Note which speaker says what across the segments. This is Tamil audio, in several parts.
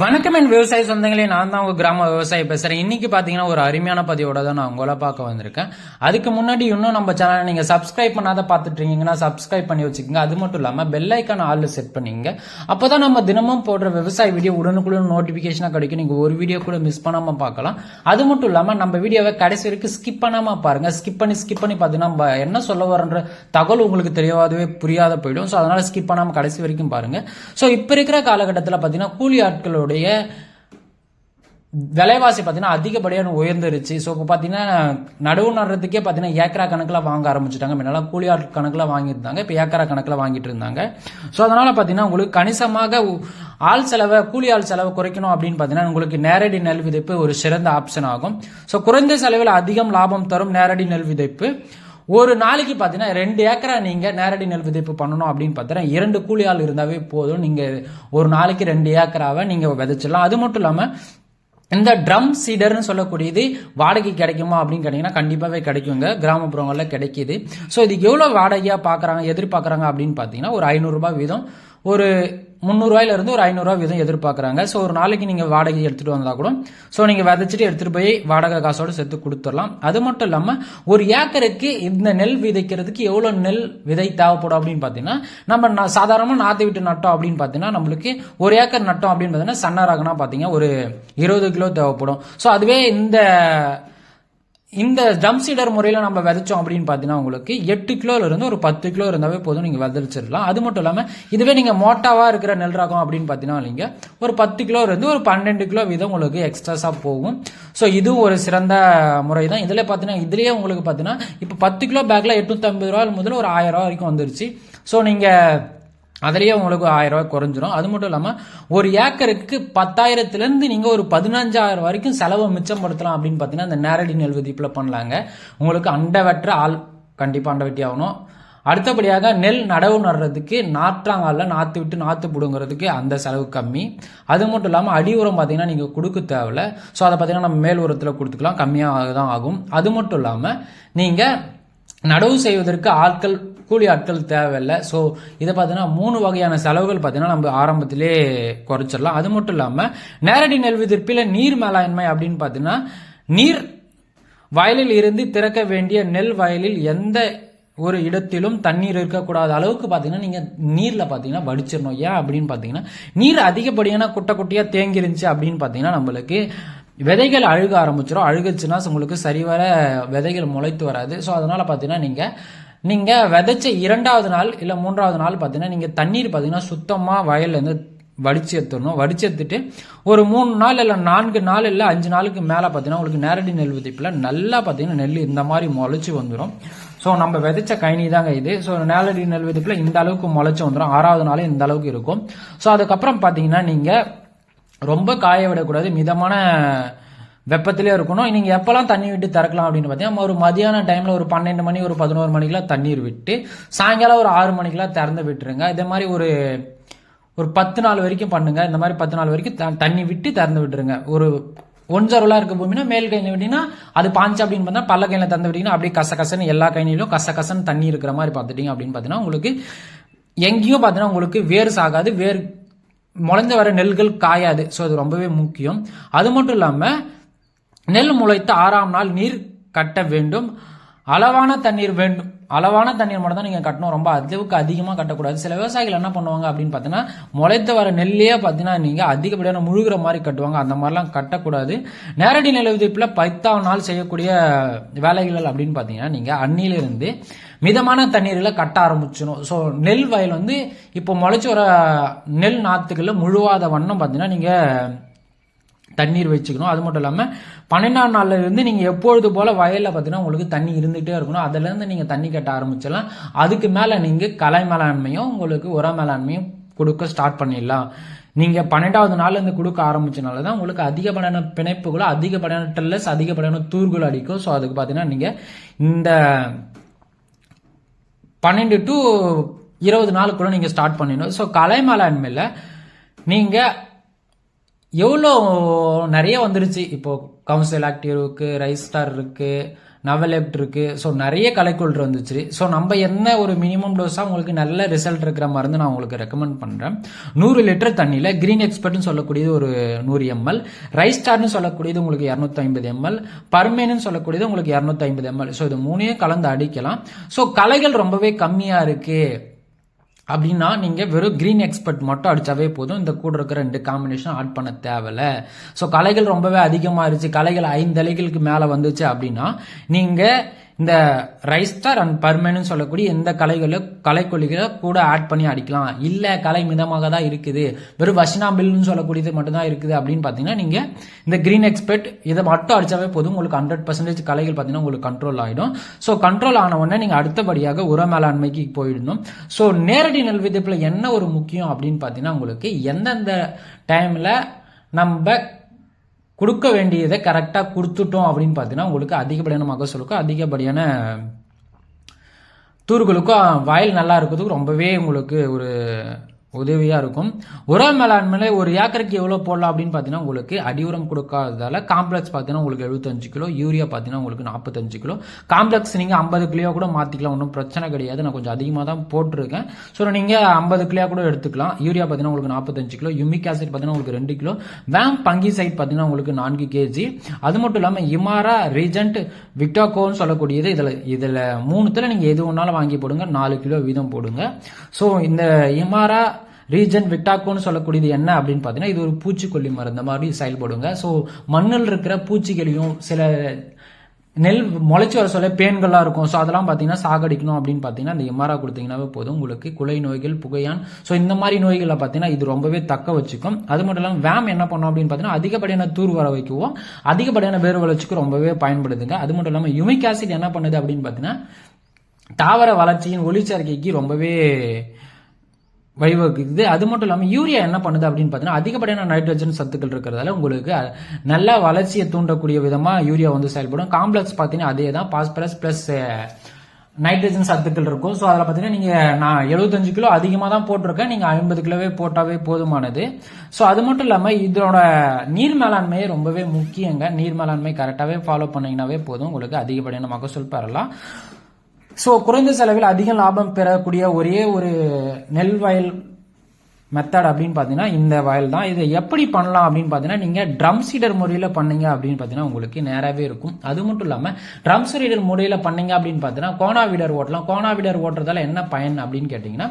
Speaker 1: வணக்கம் என் விவசாய சொந்தங்களே நான் தான் உங்க கிராம விவசாயி பேசுறேன். இன்னைக்கு பாத்தீங்கன்னா ஒரு அருமையான பதிவோட தான் நான் உங்களை பார்க்க வந்திருக்கேன். அதுக்கு முன்னாடி இன்னும் நம்ம சேனலை நீங்க சப்ஸ்கிரைப் பண்ணாத பார்த்துட்ருக்கீங்கன்னா சப்ஸ்கிரைப் பண்ணி வச்சுக்கோங்க. அது மட்டும் இல்லாம பெல் ஐக்கான ஆள்ல செட் பண்ணிங்க அப்பதான் நம்ம தினமும் போடுற விவசாய வீடியோ உடனுக்குடன் நோட்டிபிகேஷனா கிடைக்கும். நீங்க ஒரு வீடியோ கூட மிஸ் பண்ணாம பார்க்கலாம். அது மட்டும் இல்லாம நம்ம வீடியோவை கடைசி வரைக்கும் ஸ்கிப் பண்ணாம பாருங்க. ஸ்கிப் பண்ணி ஸ்கிப் பண்ணி பார்த்தீங்கன்னா நம்ம என்ன சொல்ல வரன்ற தகவல் உங்களுக்கு தெரியாதவே புரியாத போயிடும். ஸோ அதனால ஸ்கிப் பண்ணாம கடைசி வரைக்கும் பாருங்க. ஸோ இப்போ இருக்கிற காலகட்டத்தில் பார்த்தீங்கன்னா கூலி ஆட்களுடைய விலைவாசி பார்த்தீங்கன்னா அதிகப்படியான உயர்ந்துருச்சு. ஸோ இப்போ பார்த்தீங்கன்னா நடுவு நடுறதுக்கே பார்த்தீங்கன்னா ஏக்கரா கணக்கில் வாங்க ஆரம்பிச்சிட்டாங்க. முன்னெல்லாம் கூலி ஆள் கணக்கில் வாங்கியிருந்தாங்க. இப்போ ஏக்கரா கணக்கில் வாங்கிட்டு இருந்தாங்க. ஸோ அதனால் பார்த்தீங்கன்னா உங்களுக்கு கணிசமாக ஆள் செலவை கூலி ஆள் செலவை குறைக்கணும் அப்படின்னு பார்த்தீங்கன்னா உங்களுக்கு நேரடி நெல் விதைப்பு ஒரு சிறந்த ஆப்ஷன் ஆகும். ஸோ குறைந்த செலவில் அதிகம் லாபம் தரும் நேரடி நெல் விதைப்பு. ஒரு நாளைக்கு பார்த்தீங்கன்னா ரெண்டு ஏக்கரா நீங்கள் நேரடி நெல் விதைப்பு பண்ணணும் அப்படின்னு பார்த்தீங்கன்னா இரண்டு கூலி ஆள் இருந்தாவே போதும். நீங்கள் ஒரு நாளைக்கு ரெண்டு ஏக்கராவை நீங்கள் விதைச்சிடலாம். அது மட்டும் இல்லாமல் இந்த ட்ரம் சீடர்னு சொல்லக்கூடியது வாடகை கிடைக்குமா அப்படின்னு கேட்டிங்கன்னா கண்டிப்பாகவே கிடைக்குங்க. கிராமப்புறங்களில் கிடைக்கிது. ஸோ இதுக்கு எவ்வளோ வாடகையாக பார்க்குறாங்க எதிர்பார்க்குறாங்க அப்படின்னு பார்த்தீங்கன்னா ஒரு ஐநூறுரூபா வீதம் ஒரு முந்நூறுவாயிலிருந்து ஒரு ஐநூறுரூவா வீதம் எதிர்பார்க்குறாங்க. ஸோ ஒரு நாளைக்கு நீங்கள் வாடகை எடுத்துகிட்டு வந்தால் கூட ஸோ நீங்கள் விதைச்சிட்டு எடுத்துகிட்டு போய் வாடகை காசோடு சேர்த்து கொடுத்துடலாம். அது மட்டும் இல்லாமல் ஒரு ஏக்கருக்கு இந்த நெல் விதைக்கிறதுக்கு எவ்வளோ நெல் விதை தேவைப்படும் அப்படின்னு பார்த்தீங்கன்னா நம்ம நான் சாதாரணமாக நாற்று விட்டு நட்டோம் அப்படின்னு பார்த்தீங்கன்னா நம்மளுக்கு ஒரு ஏக்கர் நட்டோம் அப்படின்னு பார்த்தீங்கன்னா சன்ன ரகனா பார்த்தீங்கன்னா ஒரு இருபது கிலோ தேவைப்படும். ஸோ அதுவே இந்த இந்த ட்ரம் சீடர் முறையில் நம்ம விதைச்சோம் அப்படின்னு பார்த்தீங்கன்னா உங்களுக்கு எட்டு கிலோல இருந்து ஒரு பத்து கிலோ இருந்தாவே போதும் நீங்கள் விதைச்சிடலாம். அது மட்டும் இல்லாமல் இதுவே நீங்கள் மோட்டாவாக இருக்கிற நெல் ரகம் அப்படின்னு பார்த்தீங்கன்னா நீங்கள் ஒரு பத்து கிலோ இருந்து ஒரு பன்னெண்டு கிலோ வீதம் உங்களுக்கு எக்ஸ்ட்ராஸாக போகும். ஸோ இதுவும் ஒரு சிறந்த முறை தான் இதில் பார்த்தீங்கன்னா இதுலேயே உங்களுக்கு பார்த்தீங்கன்னா இப்போ பத்து கிலோ பேக்கில் எட்நூற்றம்பது ரூபா முதல்ல ஒரு ஆயிரம் ரூபா வரைக்கும் வந்துருச்சு. ஸோ நீங்கள் அதுலேயே உங்களுக்கு ஆயிரம் ரூபாய் குறைஞ்சிரும். அது மட்டும் இல்லாமல் ஒரு ஏக்கருக்கு பத்தாயிரத்துலேருந்து நீங்கள் ஒரு பதினஞ்சாயிரம் வரைக்கும் செலவை மிச்சப்படுத்தலாம் அப்படின்னு பார்த்தீங்கன்னா இந்த நேரடி நெல் விதிப்பில் பண்ணலாங்க. உங்களுக்கு அண்டை வெட்டுற ஆள் கண்டிப்பாக அண்டை வெட்டி ஆகணும். அடுத்தபடியாக நெல் நடவு நடுறதுக்கு நாற்றாங்காலில் நாற்று விட்டு நாற்று பிடுங்கிறதுக்கு அந்த செலவு கம்மி. அது மட்டும் இல்லாமல் அடி உரம் பார்த்தீங்கன்னா நீங்கள் கொடுக்க தேவையில்ல. ஸோ அதை பார்த்தீங்கன்னா நம்ம மேல் உரத்தில் கொடுத்துக்கலாம். கம்மியாக தான் ஆகும். அது மட்டும் இல்லாமல் நீங்கள் நடவு செய்வதற்கு ஆட்கள் கூலி ஆட்கள் தேவையில்லை. ஸோ இதை பார்த்தீங்கன்னா மூணு வகையான செலவுகள் பார்த்தீங்கன்னா நம்ம ஆரம்பத்திலே குறைச்சிடலாம். அது மட்டும் இல்லாமல் நேரடி நெல் விதிர்ப்பில் நீர் மேலாண்மை அப்படின்னு பார்த்தீங்கன்னா நீர் வயலில் இருந்து திறக்க வேண்டிய நெல் வயலில் எந்த ஒரு இடத்திலும் தண்ணீர் இருக்கக்கூடாத அளவுக்கு பார்த்தீங்கன்னா நீங்கள் நீரில் பார்த்தீங்கன்னா வடிச்சிடணும். ஏன் அப்படின்னு பார்த்தீங்கன்னா நீர் அதிகப்படியான குட்டை குட்டியாக தேங்கி இருந்துச்சு அப்படின்னு பார்த்தீங்கன்னா நம்மளுக்கு விதைகள் அழுக ஆரம்பிச்சிடும் அழுகுச்சுன்னா உங்களுக்கு சரிவர விதைகள் முளைத்து வராது. ஸோ அதனால் பார்த்தீங்கன்னா நீங்கள் நீங்கள் விதைச்ச இரண்டாவது நாள் இல்லை மூன்றாவது நாள் பார்த்தீங்கன்னா நீங்கள் தண்ணீர் பார்த்தீங்கன்னா சுத்தமாக வயல்லேருந்து வடிச்சு எடுத்துடணும். வடிச்சு எடுத்துட்டு ஒரு மூணு நாள் இல்லை நான்கு நாள் இல்லை அஞ்சு நாளுக்கு மேலே பார்த்தீங்கன்னா உங்களுக்கு நேரடி நெல் விதைப்பில் நல்லா பார்த்தீங்கன்னா நெல் இந்த மாதிரி முளைச்சி வந்துடும் ஸோ நம்ம விதைச்ச கைனி தாங்க இது. ஸோ நேரடி நெல் விதைப்பில் இந்த அளவுக்கு முளைச்சி வந்துடும் ஆறாவது நாளே இந்த அளவுக்கு இருக்கும். ஸோ அதுக்கப்புறம் பார்த்தீங்கன்னா நீங்கள் ரொம்ப காய விடக்கூடாது. மிதமான வெப்பத்திலே இருக்கணும். நீங்கள் எப்போல்லாம் தண்ணி விட்டு திறக்கலாம் அப்படின்னு பார்த்தீங்கன்னா ஒரு மதியான டைமில் ஒரு பன்னெண்டு மணி ஒரு பதினோரு மணிக்கெல்லாம் தண்ணீர் விட்டு சாயங்காலம் ஒரு ஆறு மணிக்கெல்லாம் திறந்து விட்டுருங்க. இதே மாதிரி ஒரு ஒரு பத்து நாள் வரைக்கும் பண்ணுங்க. இந்த மாதிரி பத்து நாள் வரைக்கும் தண்ணி விட்டு திறந்து விட்டுருங்க. ஒரு ஒன்றரை இருக்க பூமினா மேல் கையில் விட்டீங்கன்னா அது பாஞ்சு அப்படின்னு பார்த்தா பல்ல கையில் திறந்து விட்டீங்கன்னா அப்படியே கச கசன்னு எல்லா கைனிலும் கச கசன்னு தண்ணி இருக்கிற மாதிரி பார்த்துட்டீங்க அப்படின்னு பார்த்தீங்கன்னா உங்களுக்கு எங்கேயும் பார்த்தீங்கன்னா உங்களுக்கு வேர் சாகாது. வேர் முளைஞ்ச வர நெல்கள் காயாது. ஸோ அது ரொம்பவே முக்கியம். அது மட்டும் இல்லாமல் நெல் முளைத்த ஆறாம் நாள் நீர் கட்ட வேண்டும். அளவான தண்ணீர் வேண்டும். அளவான தண்ணீர் மட்டும் தான் நீங்கள் கட்டணும். ரொம்ப அளவுக்கு அதிகமாக கட்டக்கூடாது. சில விவசாயிகள் என்ன பண்ணுவாங்க அப்படின்னு பார்த்தீங்கன்னா முளைத்து வர நெல்லையே பார்த்தீங்கன்னா நீங்கள் அதிகப்படியான முழுகிற மாதிரி கட்டுவாங்க. அந்த மாதிரிலாம் கட்டக்கூடாது. நேரடி நெல் விதிப்பில் பத்தாம் நாள் செய்யக்கூடிய வேலைகள் அப்படின்னு பார்த்தீங்கன்னா நீங்கள் அன்னிலிருந்து மிதமான தண்ணீரில் கட்ட ஆரம்பிச்சிடும் ஸோ நெல் வயல் வந்து இப்போ முளைச்சி வர நெல் நாற்றுகளில் முழுவாத வண்ணம் பார்த்தீங்கன்னா நீங்கள் தண்ணீர் வச்சுக்கணும். அது மட்டும் இல்லாமல் பன்னெண்டாம் நாள்லேருந்து நீங்கள் எப்பொழுது போல் வயலில் பார்த்தீங்கன்னா உங்களுக்கு தண்ணி இருந்துகிட்டே இருக்கணும். அதுலேருந்து நீங்கள் தண்ணி கட்ட ஆரம்பிச்சிடலாம். அதுக்கு மேலே நீங்கள் கலை மேலாண்மையும் உங்களுக்கு உர மேலாண்மையும் கொடுக்க ஸ்டார்ட் பண்ணிடலாம். நீங்கள் பன்னெண்டாவது நாள் இருந்து கொடுக்க ஆரம்பிச்சனால தான் உங்களுக்கு அதிகப்படியான பிணைப்புகளோ அதிகப்படியான டெல்லஸ் அதிகப்படியான தூர்கள் அடிக்கும். ஸோ அதுக்கு பார்த்தீங்கன்னா நீங்கள் இந்த பன்னெண்டு டு இருபது நாளுக்குள்ளே நீங்கள் ஸ்டார்ட் பண்ணிடணும். ஸோ கலை மேலாண்மையில் நீங்கள் எவ்வளோ நிறைய வந்துருச்சு. இப்போது கவுன்சில் ஆக்டிவ் இருக்கு ரைஸ் ஸ்டார் இருக்குது நவலெப்ட் இருக்குது ஸோ நிறைய கலைக்கொள் வந்துச்சு. ஸோ நம்ம என்ன ஒரு மினிமம் டோஸாக உங்களுக்கு நல்ல ரிசல்ட் இருக்கிற மருந்து நான் உங்களுக்கு ரெக்கமெண்ட் பண்ணுறேன் நூறு லிட்டர் தண்ணியில் கிரீன் எக்ஸ்பர்ட்னு சொல்லக்கூடியது ஒரு நூறு எம்எல் ரைஸ் ஸ்டார்னு சொல்லக்கூடியது உங்களுக்கு இரநூத்தி ஐம்பது எம்எல் பர்மேனு சொல்லக்கூடியது உங்களுக்கு இரநூத்தி ஐம்பது எம்எல் ஸோ இது மூணையும் கலந்து அடிக்கலாம். ஸோ கலைகள் ரொம்பவே கம்மியாக இருக்குது அப்படின்னா நீங்கள் வெறும் க்ரீன் எக்ஸ்பர்ட் மட்டும் அடித்தாவே போதும். இந்த கூட இருக்கிற ரெண்டு காம்பினேஷன் ஆட் பண்ண தேவையில்ல. ஸோ கலைகள் ரொம்பவே அதிகமாக இருந்துச்சு. கலைகள் ஐந்து அலைகளுக்கு மேலே வந்துச்சு அப்படின்னா நீங்கள் இந்த ரைஸ்டர் அண்ட் பர்மனு சொல்லக்கூடிய எந்த கலைகளை கலைக்கொல்லிகளை கூட ஆட் பண்ணி அடிக்கலாம். இல்லை கலை மிதமாக தான் இருக்குது. வெறும் வஷ்னாபில்னு சொல்லக்கூடியது மட்டும்தான் இருக்குது அப்படின்னு பார்த்தீங்கன்னா நீங்கள் இந்த க்ரீன் எக்ஸ்பெர்ட் இதை மட்டும் அடித்தாவே போதும். உங்களுக்கு ஹண்ட்ரட் பர்சன்டேஜ் கலைகள் பார்த்தீங்கன்னா உங்களுக்கு கண்ட்ரோல் ஆகிடும் ஸோ கண்ட்ரோல் ஆன உடனே நீங்கள் அடுத்தபடியாக உர மேலாண்மைக்கு போயிடணும். ஸோ நேரடி நெல் விதைப்பில் என்ன ஒரு முக்கியம் அப்படின்னு பார்த்தீங்கன்னா உங்களுக்கு எந்தெந்த டைமில் நம்ம கொடுக்க வேண்டியதை கரெக்டாக கொடுத்துட்டோம் அப்படின்னு பார்த்தீங்கன்னா உங்களுக்கு அதிகப்படியான மகசூலுக்கும் அதிகப்படியான தூர்களுக்கும் வயல் நல்லா இருக்கிறதுக்கு ரொம்பவே உங்களுக்கு ஒரு உதவியாக இருக்கும். உர மேலாண்மையில் ஒரு ஏக்கருக்கு எவ்வளோ போடலாம் அப்படின்னு பார்த்தீங்கன்னா உங்களுக்கு அடி உரம் கொடுக்காததால காம்ப்ளெக்ஸ் பார்த்தீங்கன்னா உங்களுக்கு எழுபத்தஞ்சு கிலோ யூரியா பார்த்தீங்கன்னா உங்களுக்கு நாற்பத்தஞ்சு கிலோ. காம்ப்ளெக்ஸ் நீங்கள் ஐம்பது கிலோ கூட மாற்றிக்கலாம் ஒன்றும் பிரச்சனை கிடையாது. நான் கொஞ்சம் அதிகமாக தான் போட்டிருக்கேன். ஸோ நீங்கள் ஐம்பது கிலோ கூட எடுத்துக்கலாம். யூரியா பார்த்தீங்கன்னா உங்களுக்கு நாற்பத்தஞ்சு கிலோ. யுமிக் ஆசிட் பார்த்தீங்கன்னா உங்களுக்கு ரெண்டு கிலோ. வேம் பங்கி சைட் பார்த்தீங்கன்னா உங்களுக்கு நான்கு கேஜி அது மட்டும் இல்லாமல் இமாரா ரீஜென்ட் விக்டாகோன்னு சொல்லக்கூடியது இதில் இதில் மூணுத்தில் நீங்கள் எது ஒன்றாலும் வாங்கி போடுங்க. நாலு கிலோ வீதம் போடுங்க. ஸோ இந்த இமாரா ரீஜன் விட்டாக்கோன்னு சொல்லக்கூடியது என்ன அப்படின்னு பார்த்தீங்கன்னா இது ஒரு பூச்சிக்கொல்லி மருந்து மாதிரி செயல்படுங்க. ஸோ மண்ணில் இருக்கிற பூச்சிகளையும் சில நெல் முளைச்சி வர சொல்ல பேன்கள்லாம் இருக்கும். ஸோ அதெல்லாம் பார்த்தீங்கன்னா சாகடிக்கணும் அப்படின்னு பார்த்தீங்கன்னா அந்த எம்ஆர்ஆ கொடுத்தீங்கன்னாவே போதும். உங்களுக்கு குலை நோய்கள் புகையான். ஸோ இந்த மாதிரி நோய்களை பார்த்தீங்கன்னா இது ரொம்பவே தக்க வச்சுக்கும். அது மட்டும் இல்லாமல் வேம் என்ன பண்ணோம் அப்படின்னு பார்த்தீங்கன்னா அதிகப்படியான தூர் வர வைக்கவும் அதிகப்படியான வேர் வளர்ச்சிக்கு ரொம்பவே பயன்படுதுங்க. அது மட்டும் இல்லாமல் யுமிக் ஆசிட் என்ன பண்ணுது அப்படின்னு பார்த்தீங்கன்னா தாவர வளர்ச்சியின் ஒளிச்சேர்க்கைக்கு ரொம்பவே வழிவகுக்குது. அது மட்டும் இல்லாமல் யூரியா என்ன பண்ணுது அப்படின்னு பார்த்தீங்கன்னா அதிகப்படியான நைட்ரஜன் சத்துக்கள் இருக்கிறதால உங்களுக்கு நல்ல வளர்ச்சியை தூண்டக்கூடிய விதமாக யூரியா வந்து செயல்படும். காம்ப்ளெக்ஸ் பார்த்தீங்கன்னா அதே தான். பாஸ்பரஸ் ப்ளஸ் நைட்ரஜன் சத்துக்கள் இருக்கும். ஸோ அதில் பார்த்தீங்கன்னா நீங்கள் நான் எழுபத்தஞ்சு கிலோ அதிகமாக தான் போட்டிருக்கேன். நீங்கள் ஐம்பது கிலோவே போட்டாவே போதுமானது. ஸோ அது மட்டும் இல்லாமல் இதோட நீர் மேலாண்மையே ரொம்பவே முக்கியங்க. நீர் மேலாண்மை கரெக்டாகவே ஃபாலோ பண்ணிங்கனாவே போதும். உங்களுக்கு அதிகப்படியான மகசூல் பெறலாம். ஸோ குறைந்த செலவில் அதிக லாபம் பெறக்கூடிய ஒரே ஒரு நெல் வயல் மெத்தட் அப்படின்னு பார்த்தீங்கன்னா இந்த வயல் தான். இதை எப்படி பண்ணலாம் அப்படின்னு பார்த்தீங்கன்னா நீங்கள் ட்ரம் சீடர் முறையில் பண்ணீங்க அப்படின்னு பார்த்தீங்கன்னா உங்களுக்கு நேராகவே இருக்கும். அது மட்டும் இல்லாமல் ட்ரம் சீடர் முறையில் பண்ணீங்க அப்படின்னு பார்த்தீங்கன்னா கோனா வீடர் ஓட்டலாம். கோனா வீடர் ஓட்டுறதால என்ன பயன் அப்படின்னு கேட்டிங்கன்னா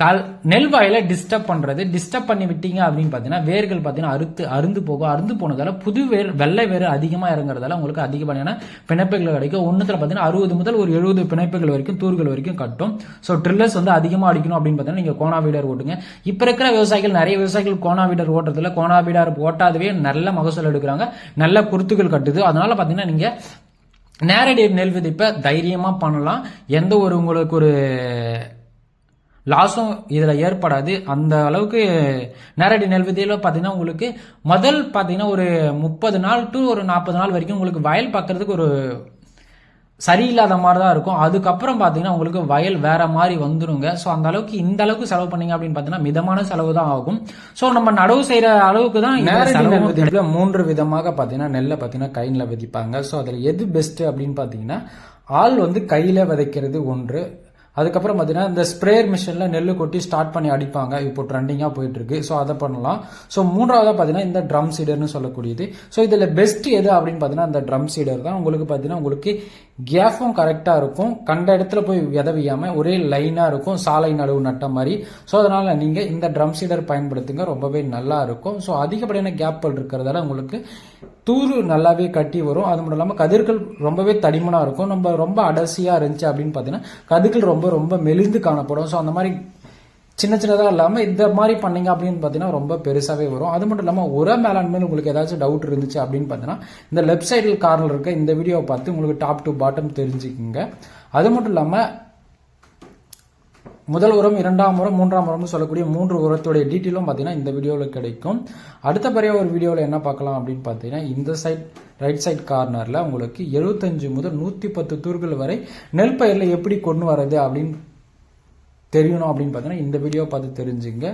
Speaker 1: கால் நெல் வாயில டிஸ்டர்ப் பண்றது. டிஸ்டர்ப் பண்ணி விட்டீங்க அப்படின்னு பார்த்தீங்கன்னா வேர்கள் பார்த்தீங்கன்னா அறுத்து அருந்து போகும். அருந்து போனதால புது வேர் வெள்ளை வேர் அதிகமாக இறங்குறதால உங்களுக்கு அதிகப்படியான பிணைப்புகள் கிடைக்கும். ஒன்றுத்தில் பார்த்தீங்கன்னா அறுபது முதல் ஒரு எழுபது பிணைப்புகள் வரைக்கும் தூர்கள் வரைக்கும் கட்டும். ஸோ ட்ரில்லர்ஸ் வந்து அதிகமாக அடிக்கணும் அப்படின்னு பார்த்தீங்கன்னா நீங்கள் கோனா வீடர் ஓட்டுங்க. இப்போ இருக்கிற விவசாயிகள் நிறைய விவசாயிகள் கோனா வீடர் ஓட்டுறதுல கோனா வீடர் ஓட்டாதவே நல்ல மகசூல் எடுக்கிறாங்க. நல்ல குருத்துகள் கட்டுது. அதனால பார்த்தீங்கன்னா நீங்கள் நேரடி நெல் விதைப்பை தைரியமாக பண்ணலாம். எந்த ஒரு உங்களுக்கு ஒரு லாஸும் இதில் ஏற்படாது. அந்த அளவுக்கு நேரடி நெல் விதையில் பார்த்தீங்கன்னா உங்களுக்கு முதல் பார்த்தீங்கன்னா ஒரு முப்பது நாள் டு ஒரு நாற்பது நாள் வரைக்கும் உங்களுக்கு வயல் பார்க்கறதுக்கு ஒரு சரியில்லாத மாதிரி தான் இருக்கும். அதுக்கப்புறம் பார்த்தீங்கன்னா உங்களுக்கு வயல் வேற மாதிரி வந்துருங்க. ஸோ அந்த அளவுக்கு இந்த அளவுக்கு செலவு பண்ணீங்க அப்படின்னு பார்த்தீங்கன்னா மிதமான செலவு தான் ஆகும். ஸோ நம்ம நடவு செய்யற அளவுக்கு தான் நேரடி மூன்று விதமாக பார்த்தீங்கன்னா நெல்லை பார்த்தீங்கன்னா கையில் விதிப்பாங்க. ஸோ அதில் எது பெஸ்ட் அப்படின்னு பார்த்தீங்கன்னா ஆள் வந்து கையில் விதைக்கிறது ஒன்று அதுக்கப்புறம் பார்த்தீங்கன்னா இந்த ஸ்ப்ரேயர் மிஷினில் நெல் கொட்டி ஸ்டார்ட் பண்ணி அடிப்பாங்க. இப்போ ட்ரெண்டிங்காக போயிட்டுருக்கு. ஸோ அதை பண்ணலாம். ஸோ மூன்றாவதாக பார்த்தீங்கன்னா இந்த ட்ரம் சீடர்னு சொல்லக்கூடியது. ஸோ இதில் பெஸ்ட் எது அப்படின்னு பார்த்தீங்கன்னா இந்த ட்ரம் சீடர் தான். உங்களுக்கு பார்த்தீங்கன்னா உங்களுக்கு கேஃபும் கரெக்டாக இருக்கும். கண்ட இடத்துல போய் விதவியாமல் ஒரே லைனாக இருக்கும். சாலை நடுவு நட்ட மாதிரி. ஸோ அதனால் நீங்கள் இந்த ட்ரம் சீடர் பயன்படுத்துங்க. ரொம்பவே நல்லா இருக்கும். ஸோ அதிகப்படியான கேப்பல் இருக்கிறதால உங்களுக்கு தூரு நல்லாவே கட்டி வரும். அது மட்டும் இல்லாமல் கதிர்கள் ரொம்பவே தடிமனாக இருக்கும். நம்ம ரொம்ப அடர்சியாக இருந்துச்சு அப்படின்னு பார்த்தீங்கன்னா கதிர்கள் ரொம்ப ரொம்ப ரொம்ப மெலிந்து காணப்படும். ஸோ அந்த மாதிரி சின்ன சின்னதாக இல்லாமல் இந்த மாதிரி பண்ணீங்க அப்படின்னு பார்த்தீங்கன்னா ரொம்ப பெருசாகவே வரும். அது மட்டும் இல்லாமல் உர மேலாண்மையில் உங்களுக்கு ஏதாச்சும் டவுட் இருந்துச்சு அப்படின்னு பார்த்தீங்கன்னா இந்த லெஃப்ட் சைடில் கார்னர் இருக்க இந்த வீடியோவை பார்த்து உங்களுக்கு டாப் டு பாட்டம் தெரிஞ்சுக்குங்க. அது மட்டும் இல்லாமல் முதல் உரம் இரண்டாம் உரம் மூன்றாம் உரம்னு சொல்லக்கூடிய மூன்று உரத்துடைய டீட்டெயிலும் பார்த்தீங்கன்னா இந்த வீடியோவில் கிடைக்கும். அடுத்தபடியாக ஒரு வீடியோவில் என்ன பார்க்கலாம் அப்படின்னு பார்த்தீங்கன்னா இந்த சைட் ரைட் சைட் கார்னரில் உங்களுக்கு எழுபத்தஞ்சு முதல் நூற்றி பத்து தூர்கள் வரை நெல் பயிரில் எப்படி கொண்டு வரது அப்படின்னு தெரியணும் அப்படின்னு பார்த்தீங்கன்னா இந்த வீடியோ பார்த்து தெரிஞ்சுங்க.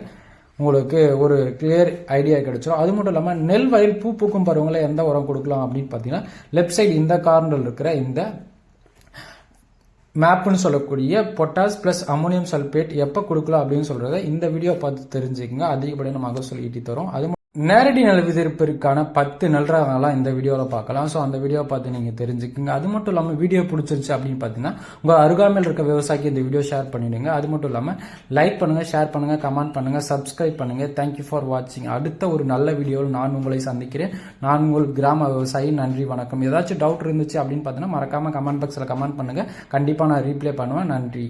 Speaker 1: உங்களுக்கு ஒரு கிளியர் ஐடியா கிடைச்சிடும் அது மட்டும் இல்லாமல் நெல் வயல் பூ பூக்கும் பருவங்களை எந்த உரம் கொடுக்கலாம் அப்படின்னு பார்த்தீங்கன்னா லெஃப்ட் சைடு இந்த கார்னரில் இருக்கிற இந்த மேப்னு சொல்லக்கூடிய பொட்டாஸ் ப்ளஸ் அமோனியம் சல்பேட் எப்போ கொடுக்கலாம் அப்படின்னு சொல்கிறத இந்த வீடியோ பார்த்து தெரிஞ்சுக்கங்க. அதிகப்படியான மகசூல் ஈட்டி தரும். அது நேரடி நெல் பத்து நல்றாங்கலாம் இந்த வீடியோவில் பார்க்கலாம். ஸோ அந்த வீடியோவை பார்த்து நீங்கள் தெரிஞ்சுக்குங்க. அது மட்டும் இல்லாமல் வீடியோ பிடிச்சிருச்சு அப்படின்னு பார்த்தீங்கன்னா உங்கள் அருகாமையில் இருக்க விவசாயிக்கு இந்த வீடியோ ஷேர் பண்ணிவிடுங்க அது மட்டும் இல்லாமல் லைக் பண்ணுங்கள் ஷேர் பண்ணுங்கள் கமெண்ட் பண்ணுங்கள் சப்ஸ்கிரைப் பண்ணுங்கள் தேங்க்யூ ஃபார் வாட்சிங் அடுத்த ஒரு நல்ல வீடியோவில் நான் உங்களை சந்திக்கிறேன். நான் உங்கள் கிராம விவசாயி. நன்றி வணக்கம். ஏதாச்சும் டவுட் இருந்துச்சு அப்படின்னு பார்த்தீங்கன்னா மறக்காமல் கமெண்ட் பாக்ஸில் கமெண்ட் பண்ணுங்கள் கண்டிப்பாக நான் ரீப்ளே பண்ணுவேன். நன்றி.